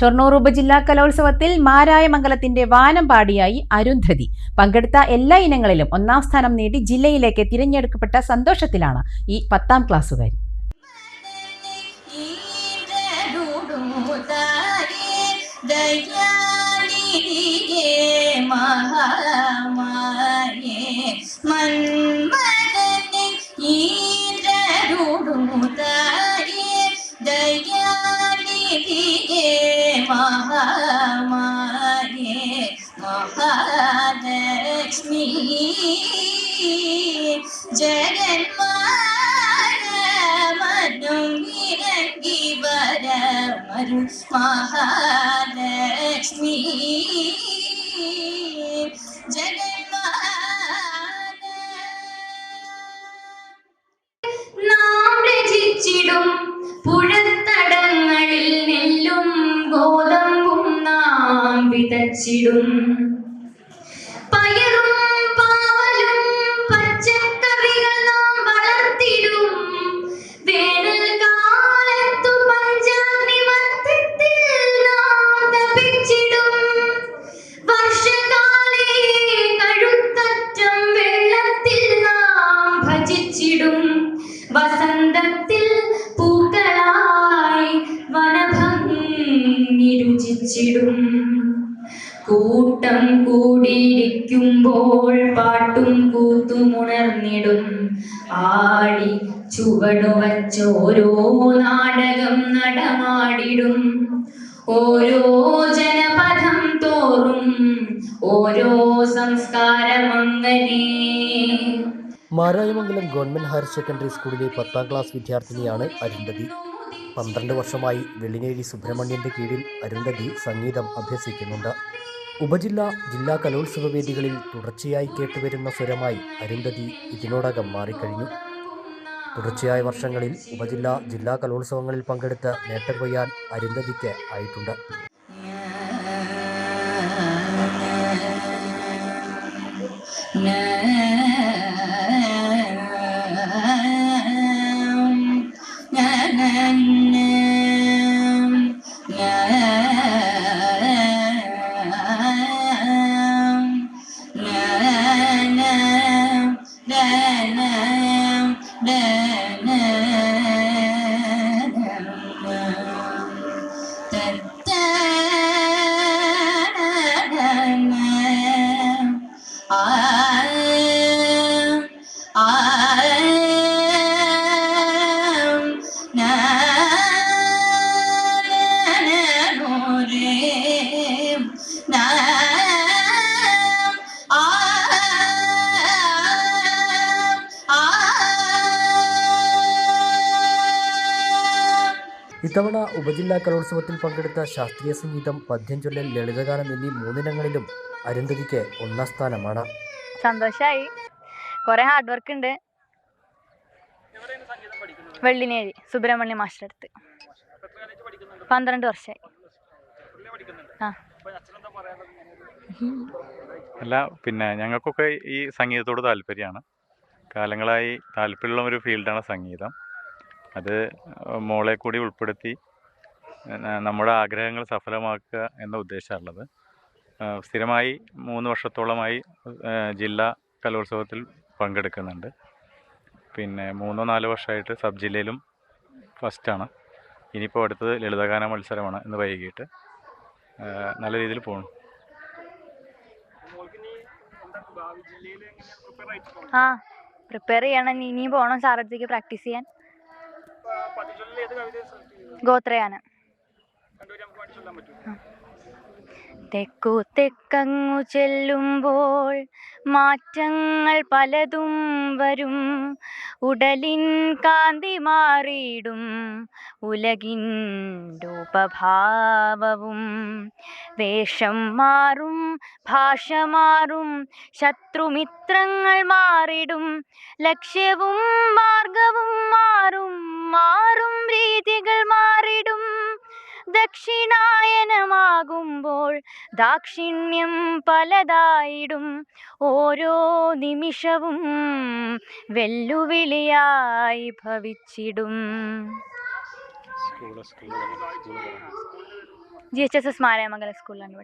ഷൊർണൂർ ഉപജില്ലാ കലോത്സവത്തിൽ മാരായമംഗലത്തിന്റെ വാനമ്പാടിയായി അരുന്ധതി. പങ്കെടുത്ത എല്ലാ ഇനങ്ങളിലും ഒന്നാം സ്ഥാനം നേടി ജില്ലയിലേക്ക് തിരഞ്ഞെടുക്കപ്പെട്ട സന്തോഷത്തിലാണ് ഈ പത്താം ക്ലാസ്സുകാരി. ജഗന്മാരമനും ഇറങ്ങി വരമരു മഹാലക്ഷ്മി പുഴത്തടങ്ങളിൽ നെല്ലും ഗോതമ്പും നാം വിതച്ചിടും. പയറും വസന്തത്തിൽ പൂക്കളായി വനഭംഗി രുചിച്ചിടും കൂട്ടം കൂടിയിരിക്കുമ്പോൾ പാട്ടും കൂത്തുമുണർന്നിടും. ആടി ചുവടുവച്ചോരോ നാടകം നടമാടിടും. ഓരോ ജനപഥം തോറും ഓരോ സംസ്കാരമങ്ങനെ മാരായമംഗലം ഗവൺമെന്റ് ഹയർ സെക്കൻഡറി സ്കൂളിലെ പത്താം ക്ലാസ് വിദ്യാർത്ഥിനിയാണ് അരുന്ധതി പന്ത്രണ്ട് വർഷമായി വെള്ളിനേഴി സുബ്രഹ്മണ്യന്റെ കീഴിൽ അരുന്ധതി സംഗീതം അഭ്യസിക്കുന്നുണ്ട് ഉപജില്ലാ ജില്ലാ കലോത്സവ വേദികളിൽ തുടർച്ചയായി കേട്ടുവരുന്ന സ്വരമായി അരുന്ധതി ഇതിനോടകം മാറിക്കഴിഞ്ഞു തുടർച്ചയായ വർഷങ്ങളിൽ ഉപജില്ലാ ജില്ലാ കലോത്സവങ്ങളിൽ പങ്കെടുത്ത് നേട്ടം കൊയ്യാൻ അരുന്ധതിക്ക് ആയിട്ടുണ്ട് ഇത്തവണ ഉപജില്ലാ കലോത്സവത്തിൽ പങ്കെടുത്ത ശാസ്ത്രീയ സംഗീതം പദ്യം ചൊല്ലൽ ലളിതഗാനം എന്നീ മൂന്നിനങ്ങളിലും അരുന്ധതിക്ക് ഒന്നാം സ്ഥാനമാണ്. സന്തോഷായി. കുറെ ഹാർഡ് വർക്ക് ഉണ്ട്. വെള്ളിനേഴി സുബ്രഹ്മണ്യ മാസ്റ്റർ അടുത്ത്. പന്ത്രണ്ട് വർഷമായി ആ. അല്ല പിന്നെ ഞങ്ങൾക്കൊക്കെ ഈ സംഗീതത്തോട് താല്പര്യമാണ്. കാലങ്ങളായി താല്പര്യമുള്ള ഒരു ഫീൽഡാണ് സംഗീതം. അത് മോളെ കൂടി ഉൾപ്പെടുത്തി നമ്മുടെ ആഗ്രഹങ്ങൾ സഫലമാക്കുക എന്ന ഉദ്ദേശമാണുള്ളത്. സ്ഥിരമായി മൂന്ന് വർഷത്തോളമായി ജില്ലാ കലോത്സവത്തിൽ പങ്കെടുക്കുന്നുണ്ട്. പിന്നെ മൂന്നോ നാലോ വർഷമായിട്ട് സബ് ജില്ലയിലും ഫസ്റ്റാണ് ഇനിയിപ്പോൾ അടുത്തത് ലളിതഗാന മത്സരമാണ് ഇന്ന് വൈകിട്ട്. നല്ല രീതിയിൽ പോകണം ആ പ്രിപ്പയർ ചെയ്യണം. ഇനി ഇനിയും പോകണം സാറടുത്തേക്ക് പ്രാക്ടീസ് ചെയ്യാൻ. ഗോത്രയാന. ആ. തെക്കു തെക്കങ്ങു ചെല്ലുമ്പോൾ മാറ്റങ്ങൾ പലതും വരും. ഉടലിൻ കാന്തി മാറിയിടും ഉലകിൻ രൂപഭാവവും. വേഷം മാറും ഭാഷ മാറും ശത്രുമിത്രങ്ങൾ മാറിടും ലക്ഷ്യവും മാർഗവും മാറും മാറും രീതികൾ മാറിടും ദക്ഷിണായനമാകുമ്പോൾ ദാക്ഷിണ്യം പലതായിടും. ഓരോ നിമിഷവും വെല്ലുവിളിയായി ഭവിച്ചിടും. G H S S Marayamangalam സ്കൂളിലാണ്